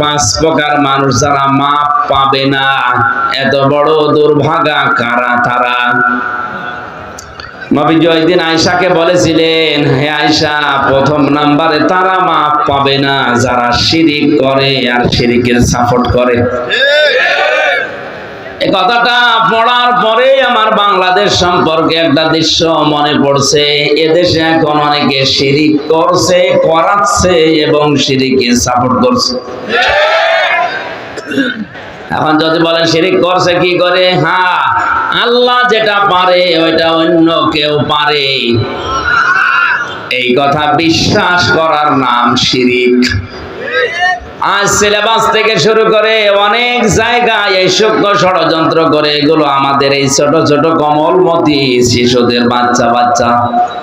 পাঁচ প্রকার মানুষ যারা মাপ পাবে না, এত বড় দুর্ভাগা কারা তারা? নবীজি ওই দিন আয়সাকে বলেছিলেন, হে আয়সা প্রথম নাম্বারে তারা মাপ পাবে না, যারা শিরিক করে আর শিরিকের সাপোর্ট করে। কথাটা পড়ার পরে আমার বাংলাদেশ সম্পর্কে একটা দৃশ্য মনে পড়ছে। এদেশে এখন অনেকে শিরিক করছে, করাচ্ছে এবং শিরিকে সাপোর্ট করছে। এখন যদি বলেন শিরিক করছে কি করে? হ্যাঁ আল্লাহ যেটা পারে ওইটা অন্য কেউ পারে। এই কথা বিশ্বাস করার নাম শিরিক। আজ সিলেবাস থেকে শুরু করে অনেক জায়গায় এই সূক্ষ্ম ষড়যন্ত্র করে এগুলো আমাদের এই ছোট ছোট কমলমতি শিশুদের বাচ্চা বাচ্চা,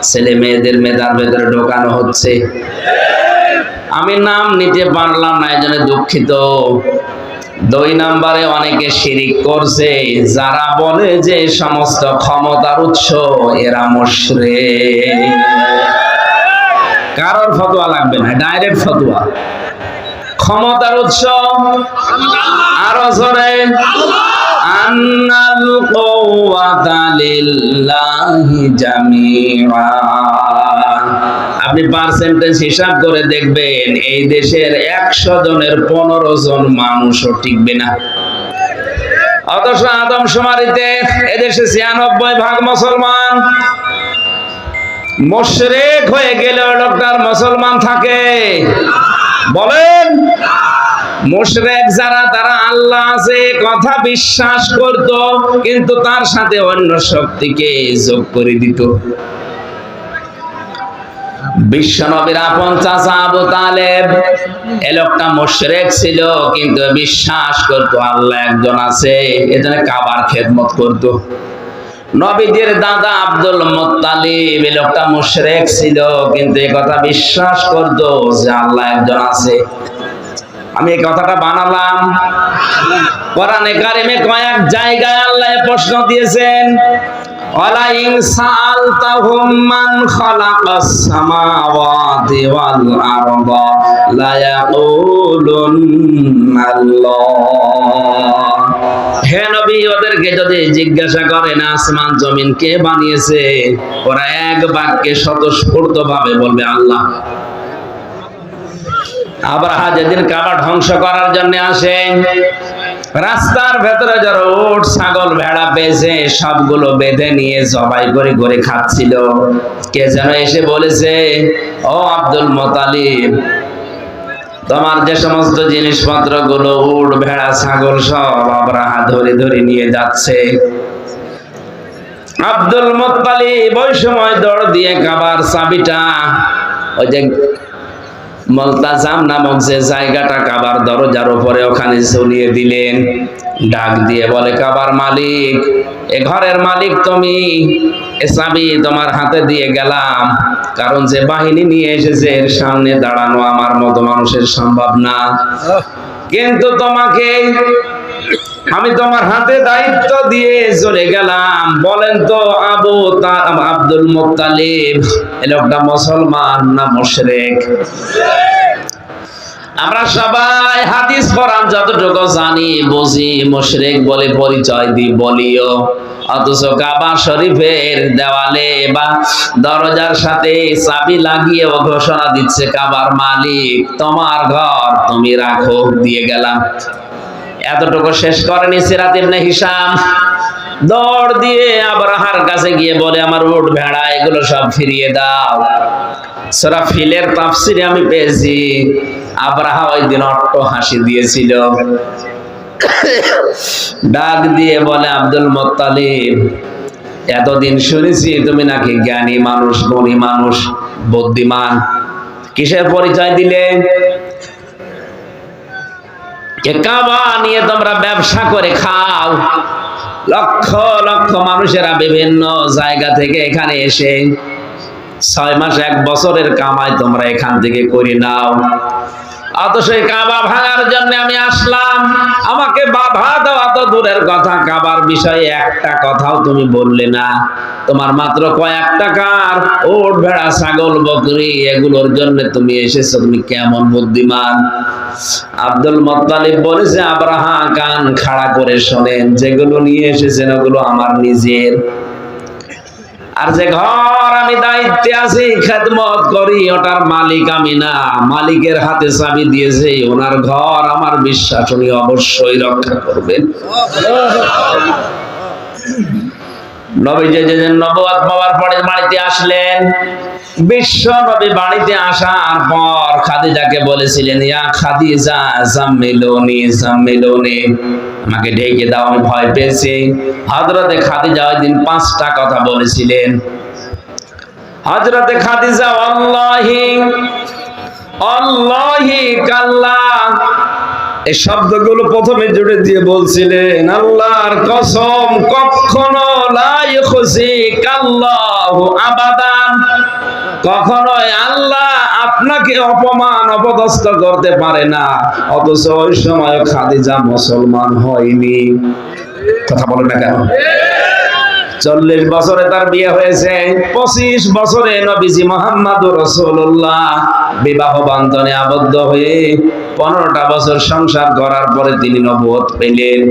ছেলে মেয়েদের মেধার ভেতরে ঢোকানো হচ্ছে। আমি নাম নিতে পারলাম না এই দুঃখিত। দুই নাম্বারে অনেকে শিরিক করছে, যারা বলে যে সমস্ত ক্ষমতার উৎস এরা মুশরে কারোর ফতোয়া লাগবে না, ডাইরেক্ট ফতোয়া। ক্ষমতার উৎস। আরও জোরে। আন্নাল কুওয়াতা জামিআ। আপনি পার্সেন্টেজ হিসাব করে দেখবেন, এই দেশের একশো জনের পনেরো জন মানুষও টিকবে না। অথচ আদম সমারিতে এদেশে ছিয়ানব্বই ভাগ মুসলমান। মোশরেক হয়ে গেলেও লোকটার মুসলমান থাকে। বলেন, মুশরেক যারা, তারা আল্লাহ আছে কথা বিশ্বাস করত, কিন্তু তার সাথে অন্য শক্তিকে যোগ করে দিত। বিশ্বনবীর আপন চাচা আবু তালেব মুশরেক ছিল, কিন্তু বিশ্বাস করত আল্লাহ একজন আছে, এজন্য কাবার খেদমত করত। নবীদের দাদা আব্দুল মোত্তালিব, এই লোকটা মুশরেক ছিল, কিন্তু এই কথা বিশ্বাস করত যে আল্লাহ একজন আছে। আমি এই কথাটা বানালাম। কোরআনে কারিমে কয়েক জায়গায় আল্লাহ প্রশ্ন দিয়েছেন ওয়ালা ইন সাআলতাহুম খালাকাস সামাওয়াতি ওয়াল আরদা লা ইয়াকুলুন্নাল্লাহ। হে নবী, ওদেরকে যদি জিজ্ঞাসা করেন আসমান জমিন কে বানিয়েছে, ওরা এক বাক্যে স্বতঃস্ফূর্ত ভাবে বলবে, আল্লাহ। আব্রাহা যেদিন কাবা ধ্বংস করার জন্য আসে রাস্তার ভেতরে যারা ওট ছাগল, ভেড়া পেয়েছে সবগুলো বেঁধে নিয়ে জবাই করে করে খাচ্ছিল। কে যেন এসে বলেছে, ও আব্দুল মোতালিব, তোমার যে সমস্ত জিনিসপত্রগুলো উট, ভেড়া, ছাগল সব আব্রাহা ধরে ধরে নিয়ে যাচ্ছে। আব্দুল মোত্তালিব ওই সময় দৌড় দিয়ে কাবার চাবিটা, ওই যে মলতাজাম নামক যে জায়গাটা কাবার দরজার উপরে ওখানে চলিয়ে দিলেন ডাক দিয়ে বলে কাবার মালিক এ ঘরের মালিক তুমি এসাবি তোমার হাতে দিয়ে গেলাম কারণ যে বাহিনী নিয়ে এসেছে এর সামনে দাঁড়ানো আমার মতো মানুষের সম্ভব না। কিন্তু তোমাকে আমি তোমার হাতে দায়িত্ব দিয়ে চলে গেলাম। বলেন তো, আবু আব্দুল মুত্তালিব, এ লোকটা মুসলমান না মুশরিক? আমরা সবাই হাদিস কোরআন যতটুকু জানি, বুঝি মুশরিক বলে পরিচয় দিই, বলিও। অথচ কাবা শরীফের দেওয়ালে বা দরজার সাথে চাবি লাগিয়ে ও ঘোষণা দিচ্ছে, কাবার মালিক, তোমার ঘর তুমি রাখো, দিয়ে গেলাম। এতটুকু শেষ করেনি সিরাত ইবনে হিসাম দৌড় দিয়ে আবরাহার কাছে গিয়ে বলে, আমার উট, ভেড়া, এগুলো সব ফিরিয়ে দাও। সূরা ফিলের তাফসিরে আমি পেয়েছি। আবরাহা ওই দিন অট্ট হাসি দিয়েছিল। ডাক দিয়ে বলে, আব্দুল মোত্তালিব, এতদিন শুনেছি তুমি নাকি জ্ঞানী মানুষ, গুণী মানুষ, বুদ্ধিমান। কিসের পরিচয় দিলে? কাবা নিয়ে তোমরা ব্যবসা করে খাও। লক্ষ লক্ষ মানুষেরা বিভিন্ন জায়গা থেকে এখানে এসে ছয় মাস এক বছরের কামাই তোমরা এখান থেকে করে নাও। আমাকে বাধা দেওয়া তো দূরের কথা, কাবার বিষয়ে একটা কথাও তুমি বললে না। তোমার মাত্র কয়েক টাকার ওট, ভেড়া, ছাগল, বকরি, এগুলোর জন্য তুমি এসেছ, তুমি কেমন বুদ্ধিমান? আব্দুল মোত্তালিব বলেছে আব্রাহা কান খাড়া করে শোনেন, যেগুলো নিয়ে এসেছেন ওগুলো আমার নিজের। আর যে ঘর আমি দায়িত্বে আছি, খেদমত করি, ওটার মালিক আমি না। মালিকের হাতে চাবি দিয়েছে, ওনার ঘর আমার বিশ্বাস, উনি অবশ্যই রক্ষা করবেন। নবী যে নবুয়াত পাওয়ার পরে বাড়িতে আসলেন বিশ্ব বাড়িতে আসার পর খাদিজাকে বলেছিলেন, ইয়া খাদিজা আমাকে ঢেকে দাও, আমি ভয় পেয়েছি। খাদিজা ওই দিন পাঁচটা কথা বলেছিলেন। খাদিজা কাল্লা। এই শব্দগুলো প্রথমে জুড়ে দিয়ে বলছিলেন, আল্লাহর কসম কখনো লা ইখজিকাল্লাহু আবাদান কখনোই আল্লাহ আপনাকে অপমান, অপদস্থ করতে পারে না। অথচ ওই সময় খাদিজা মুসলমান হয়নি। কথা বলেন না কেন? চল্লিশ বছরে তার বিয়ে হয়েছে, পঁচিশ বছরে নবীজি মোহাম্মদ রসুল্লাহ বিবাহ বন্ধনে আবদ্ধ হয়ে পনেরোটা বছর সংসার করার পরে তিনি নবোধ পেলেন।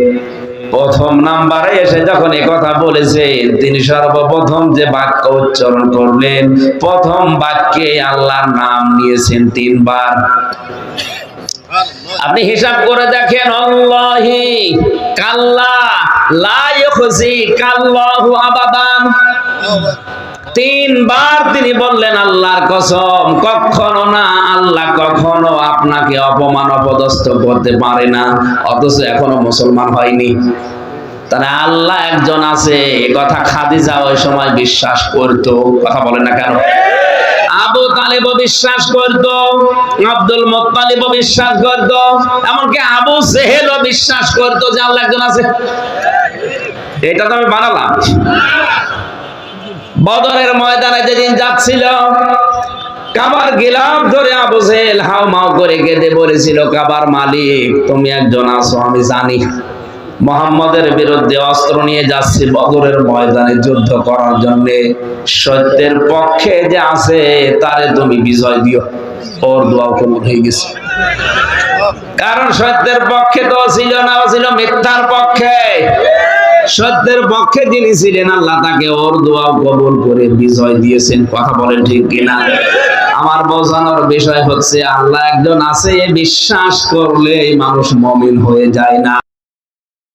প্রথম নাম্বারে এসে যখন এ কথা বলেছেন তিনি সর্বপ্রথম যে বাক্য উচ্চারণ করলেন, প্রথম বাক্যে আল্লাহর নাম নিয়েছেন তিনবার। আপনি হিসাব করে দেখেন, আল্লাহি কাল্লা, লা খুশি কাল্লাহু আবাদান। তিনবার তিনি বললেন, আল্লাহর কসম, কখনো না, আল্লাহ কখনো আপনাকে অপমান, অপদস্থ করতে পারে না। অথচ এখনও মুসলমান হয়নি। তাহলে আল্লাহ একজন আছে, এ কথা খাদিজা ওই সময় বিশ্বাস করতো। কথা বলেন না কেন? আবু তালেব বিশ্বাস করত, আব্দুল মোত্তালিব বিশ্বাস করত, এমনকি আবু সেহেলও বিশ্বাস করত যে আল্লাহ একজন আছে। এটা তো আমি বানালাম। বদরের ময়দানে যেদিন যাচ্ছিল কাবার গিলাম ধরে আবু সেহেল হাও মাও করে কেঁদে বলেছিল, কাবার মালিক, তুমি একজন আছো, আমি জানি। মোহাম্মদের বিরুদ্ধে অস্ত্র নিয়ে যাচ্ছি বদরের ময়দানে যুদ্ধ করার জন্য। সত্যের পক্ষে যে আছে, তারে তুমি বিজয় দিও। ওর দোয়া কবুল হয়ে গেছে। কারণ সত্যের পক্ষে তো ছিল না ছিল মিথ্যার পক্ষে। সত্যের পক্ষে যিনি ছিলেন আল্লাহ, তাকে ওর দোয়া কবুল করে বিজয় দিয়েছেন। কথা বলেন ঠিক কিনা? আমার বোঝানোর বিষয় হচ্ছে, আল্লাহ একজন আছে, বিশ্বাস করলে মানুষ মমিন হয়ে যায় না।